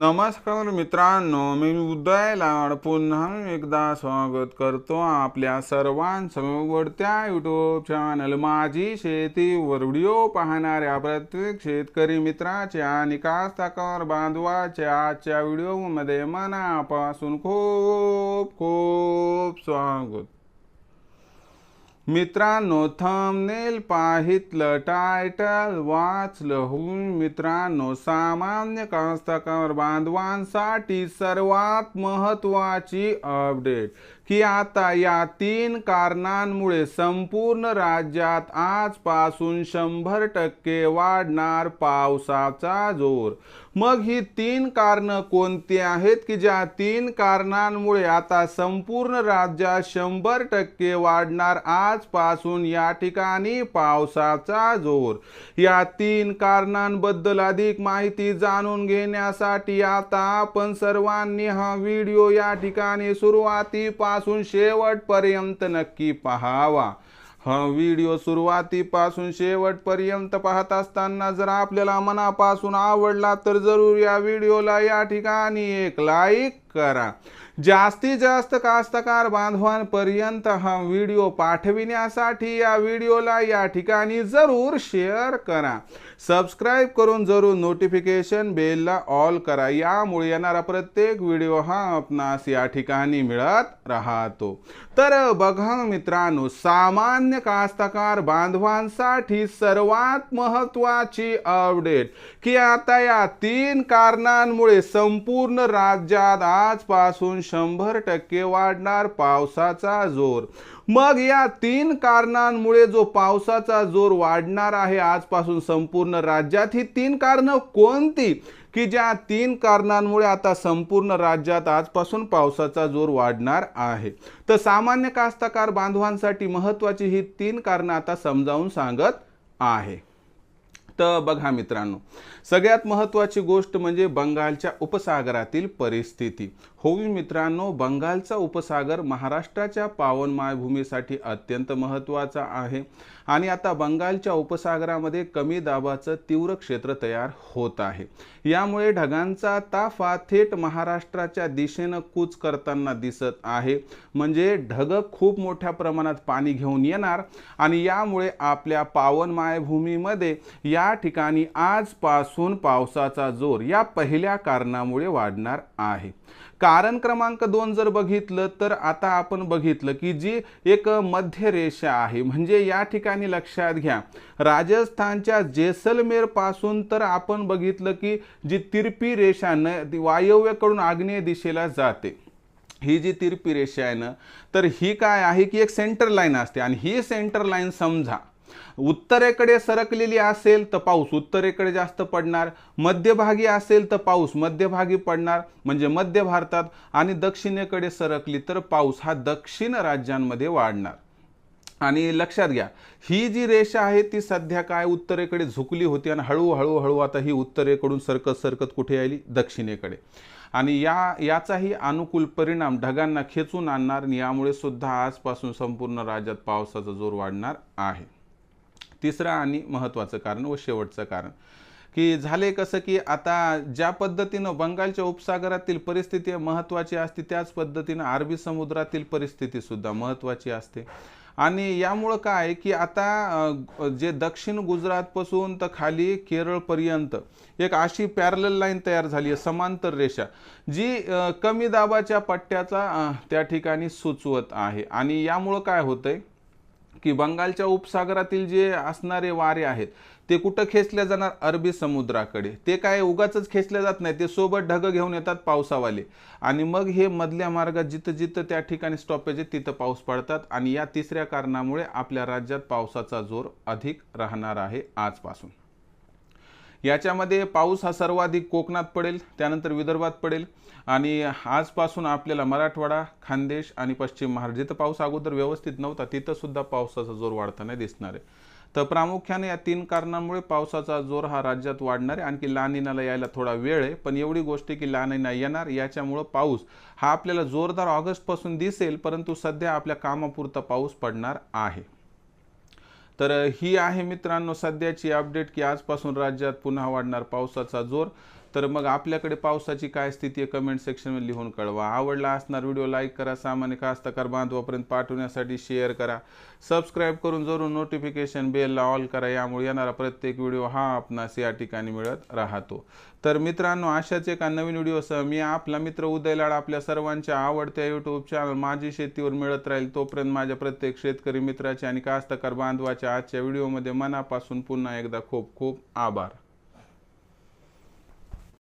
नमस्कार मित्रांनो मी उदय लाड. पुन्हा एकदा स्वागत करतो आपल्या सर्वांसमोरच्या युट्यूब चॅनल माझी शेती व्हिडिओ पाहणाऱ्या प्रत्येक शेतकरी मित्राच्या आणि बांधवाच्या आजच्या व्हिडिओमध्ये मनापासून खूप खूप स्वागत. मित्रांनो थंबनेल पाहितलं टायटल वाचलं होऊन मित्रांनो सामान्य कास्तकार बांधवांसाठी सर्वात महत्वाची अपडेट की आता या तीन कारणांमुळे संपूर्ण राज्यात आजपासून शंभर टक्के वाढणार पावसाचा जोर. मग ही तीन कारणं कोणती आहेत? की ज्या तीन कारणांमुळे आता संपूर्ण राज्यात शंभर टक्के वाढणार आज आजपासून या ठिकाणी पावसाचा जोर. या तीन कारणांबद्दल अधिक माहिती जाणून घेण्यासाठी आता आपण सर्वांनी हा व्हिडिओ या ठिकाणी सुरुवातीपासून शेवटपर्यंत नक्की पहावा. हा व्हिडिओ सुरुवातीपासून शेवटपर्यंत पाहत असताना जर आपल्याला मनापासून आवडला तर जरूर या व्हिडिओला या ठिकाणी एक लाईक करा. जास्तीत जास्त कास्तकार बांधवांपर्यंत हा व्हिडिओ पाठविण्यासाठी या व्हिडिओला या ठिकाणी जरूर शेअर करा. सबस्क्राईब करून जरूर नोटिफिकेशन बेलला ऑल करा. यामुळे येणारा प्रत्येक व्हिडिओ हा आपणास या ठिकाणी मिळत राहतो. तर बघा मित्रांनो सामान्य कास्तकार बांधवांसाठी सर्वात महत्वाची अपडेट की आता या तीन कारणांमुळे संपूर्ण राज्यात आजपासून शंभर टक्के वाढणार पावसाचा जोर. मग या तीन कारणांमुळे जो पावसाचा जोर वाढणार आहे आजपासून संपूर्ण राज्यात ही तीन कारणं कोणती? की ज्या तीन कारणांमुळे आता संपूर्ण राज्यात आजपासून पावसाचा जोर वाढणार आहे. तर सामान्य कास्तकार बांधवांसाठी महत्वाची ही तीन कारणं आता समजावून सांगत आहे. तर बघा मित्रांनो सगळ्यात महत्त्वाची गोष्ट म्हणजे बंगालच्या उपसागरातील परिस्थिती. होवी मित्रांनो बंगालचा उपसागर महाराष्ट्राच्या पावन मायभूमीसाठी अत्यंत महत्त्वाचा आहे आणि आता बंगालच्या उपसागरामध्ये कमी दाबाचं तीव्र क्षेत्र तयार होत आहे. यामुळे ढगांचा ताफा थेट महाराष्ट्राच्या दिशेनं कूच करताना दिसत आहे. म्हणजे ढग खूप मोठ्या प्रमाणात पाणी घेऊन येणार आणि यामुळे आपल्या पावन मायभूमीमध्ये या या ठिकाणी आजपासून पावसाचा जोर या पहिल्या कारणामुळे वाढणार आहे. कारण क्रमांक दोन जर बघितलं तर आता आपण बघितलं की जी एक मध्य रेषा आहे म्हणजे या ठिकाणी लक्षात घ्या. राजस्थानच्या जैसलमेरपासून तर आपण बघितलं की जी तिरपी रेषा न ती आग्नेय दिशेला जाते. ही जी तिरपी रेषा आहे ना तर ही काय आहे की एक सेंटर लाईन असते. आणि ही सेंटर लाईन समजा उत्तरेकडे सरकलेली असेल तर पाऊस उत्तरेकडे जास्त पडणार मध्यभागी असेल तर पाऊस मध्यभागी पडणार म्हणजे मध्य भारतात आणि दक्षिणेकडे सरकली तर पाऊस हा दक्षिण राज्यांमध्ये वाढणार. आणि लक्षात घ्या ही जी रेषा आहे ती सध्या काय उत्तरेकडे झुकली होती आणि हळूहळू हळू आता ही उत्तरेकडून सरकत सरकत कुठे आली? दक्षिणेकडे. आणि या याचाही अनुकूल परिणाम ढगांना खेचून आणणार आणि यामुळे सुद्धा आजपासून संपूर्ण राज्यात पावसाचा जोर वाढणार आहे. तिसरं आणि महत्त्वाचं कारण व शेवटचं कारण. की झाले कसं की आता ज्या पद्धतीनं बंगालच्या उपसागरातील परिस्थिती महत्त्वाची असते त्याच पद्धतीनं अरबी समुद्रातील परिस्थिती सुद्धा महत्त्वाची असते. आणि यामुळं काय की आता जे दक्षिण गुजरातपासून तर खाली केरळपर्यंत एक अशी पॅरल लाईन तयार झाली आहे समांतर रेषा जी कमी दाबाच्या पट्ट्याचा त्या ठिकाणी सुचवत आहे. आणि यामुळं काय होतंय? की बंगालच्या उपसागरातील जे असणारे वारे आहेत ते कुठं खेचल्या जाणार? अरबी समुद्राकडे. ते काय उगाच खेचले जात नाही. ते सोबत ढग घेऊन येतात पावसावाले. आणि मग हे मधल्या मार्गात जिथं जिथं त्या ठिकाणी स्टॉपेज आहे तिथं पाऊस पडतात. आणि या तिसऱ्या कारणामुळे आपल्या राज्यात पावसाचा जोर अधिक राहणार आहे आजपासून. याच्यामध्ये पाऊस हा सर्वाधिक कोकणात पडेल त्यानंतर विदर्भात पडेल. आणि आजपासून आपल्याला मराठवाडा खानदेश आणि पश्चिम महाराष्ट्र जिथं पाऊस अगोदर व्यवस्थित नव्हता तिथंसुद्धा पावसाचा जोर वाढताना दिसणार आहे. तर प्रामुख्याने या तीन कारणांमुळे पावसाचा जोर हा राज्यात वाढणार आहे. आणखी लानिनाला यायला थोडा वेळ आहे पण एवढी गोष्ट की लानिना येणार याच्यामुळं पाऊस हा आपल्याला जोरदार ऑगस्टपासून दिसेल परंतु सध्या आपल्या कामापुरता पाऊस पडणार आहे. तर ही आहे मित्रांनो सध्याची अपडेट की आजपासून राज्यात पुन्हा वाढणार पावसाचा जोर. तर मग आपल्याकडे पावसाची काय स्थिती आहे कमेंट सेक्शनमध्ये लिहून कळवा. आवडला असणार व्हिडिओ लाईक करा सामान्य कास्तकार बांधवापर्यंत पाठवण्यासाठी शेअर करा. सबस्क्राईब करून जरूर नोटिफिकेशन बेलला ऑल करा. यामुळे येणारा प्रत्येक व्हिडिओ हा आपणास या ठिकाणी मिळत राहतो. तर मित्रांनो अशाच एका नवीन व्हिडिओसह मी आपला मित्र उदय लाड आपल्या सर्वांच्या आवडत्या यूट्यूब चॅनल माझी शेतीवर मिळत राहील तोपर्यंत माझ्या प्रत्येक शेतकरी मित्राचे आणि कास्तकार बांधवाच्या आजच्या व्हिडिओमध्ये मनापासून पुन्हा एकदा खूप खूप आभार.